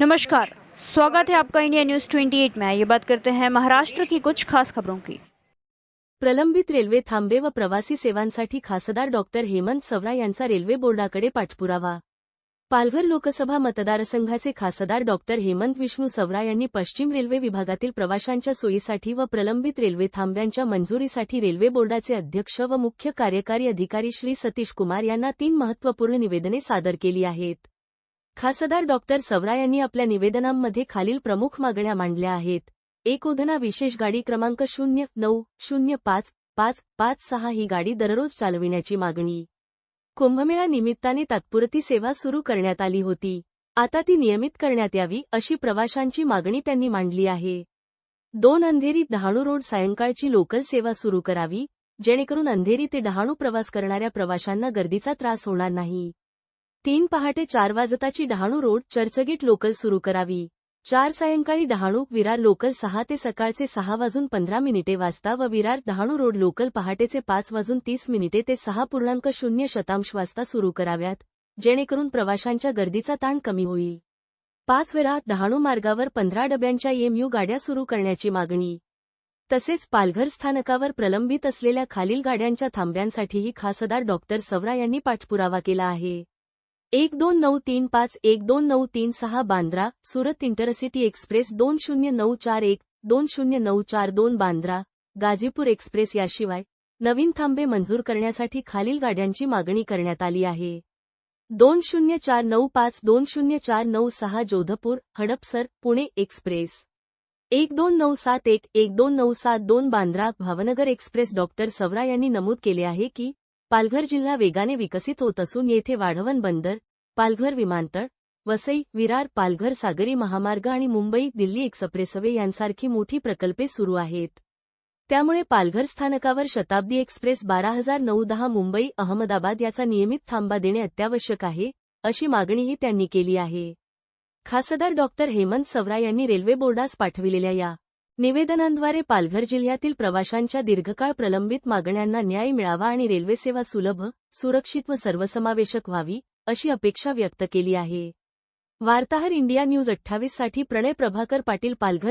नमस्कार स्वागत है आपका इंडिया न्यूज 28 में। ये बात करते हैं महाराष्ट्र की कुछ खास खबरों की। प्रलंबित रेल्वे थांबे व प्रवासी सेवांसाठी खासदार डॉक्टर हेमंत सवरा यांचा रेल्वे बोर्डाकडे पाठपुरावा। पालघर लोकसभा मतदारसंघाचे खासदार डॉक्टर हेमंत विष्णू सवरा यांनी पश्चिम रेल्वे विभागातील प्रवाशांच्या सोयीसाठी व प्रलंबित रेल्वे थांब्यांच्या मंजुरीसाठी रेल्वे बोर्डाचे अध्यक्ष व मुख्य कार्यकारी अधिकारी श्री सतीश कुमार यांना तीन महत्त्वपूर्ण निवेदने सादर केली आहेत. खासदार डॉक्टर सवरा यांनी आपल्या निवेदनांमध्ये खालील प्रमुख मागण्या मांडल्या आहेत. एकोधना विशेष गाडी क्रमांक शून्य नऊ शून्य पाच पाच पाच सहा ही गाडी दररोज चालविण्याची मागणी. कुंभमेळा निमित्ताने तात्पुरती सेवा सुरू करण्यात आली होती. आता ती नियमित करण्यात यावी अशी प्रवाशांची मागणी त्यांनी मांडली आहे. दोन अंधेरी डहाणू रोड सायंकाळची लोकल सेवा सुरू करावी जेणेकरून अंधेरी ते डहाणू प्रवास करणाऱ्या प्रवाशांना गर्दीचा त्रास होणार नाही. तीन पहाटे चार वाजताची डहाणू रोड चर्चगेट लोकल सुरू करावी. चार सायंकाळी डहाणू विरार लोकल सहा ते सकाळचे सहा वाजून पंधरा मिनिटे वाजता व विरार डहाणू रोड लोकल पहाटेचे पाच वाजून तीस मिनिटे ते सहा पूर्णांक शून्य शतांश वाजता सुरू कराव्यात जेणेकरून प्रवाशांच्या गर्दीचा ताण कमी होईल. पाच वेळा डहाणू मार्गावर पंधरा डब्यांच्या एमयू गाड्या सुरू करण्याची मागणी. तसेच पालघर स्थानकावर प्रलंबित असलेल्या खालील गाड्यांच्या थांब्यांसाठीही खासदार डॉक्टर सवरा यांनी पाठपुरावा केला आहे. एक दोन नऊ तीन पाच एक दोन नऊ तीन सहा बांद्रा सुरत इंटरसिटी एक्सप्रेस दोन शून्य नऊ चार एक दोन शून्य नऊ चार दोन बांद्रा गाझीपूर एक्सप्रेस याशिवाय नवीन थांबे मंजूर करण्यासाठी खालील गाड्यांची मागणी करण्यात आली आहे. दोन शून्य चार नऊ पाच दोन शून्य चार नऊ सहा जोधपूर हडपसर पुणे एक्सप्रेस. एक दोन नऊ सात एक एक दोन नऊ सात दोन बांद्रा भावनगर एक्सप्रेस डॉक्टर सवरा यांनी नमूद केले आहे की पालघर जिल्हा वेगाने विकसित होत असून येथे वाढवण बंदर पालघर विमानतळ वसई विरार पालघर सागरी महामार्ग आणि मुंबई दिल्ली एक्सप्रेसवे यांसारखी मोठी प्रकल्पे सुरू आहेत. त्यामुळे पालघर स्थानकावर शताब्दी एक्सप्रेस बारा हजार नऊ दहा मुंबई अहमदाबाद याचा नियमित थांबा देणे अत्यावश्यक आहे अशी मागणीही त्यांनी केली आहे. खासदार डॉक्टर हेमंत सवरा यांनी रेल्वे बोर्डास पाठविलेल्या या निवेदनांद्वारे पालघर जिल्ह्यातील प्रवाशांच्या दीर्घकाळ प्रलंबित मागण्यांना न्याय मिळावा आणि रेल्वेसेवा सुलभ सुरक्षित व सर्वसमावेशक व्हावी अशी अपेक्षा व्यक्त केली आहे. वार्ताहर इंडिया न्यूज अठ्ठावीससाठी प्रणय प्रभाकर पाटील पालघर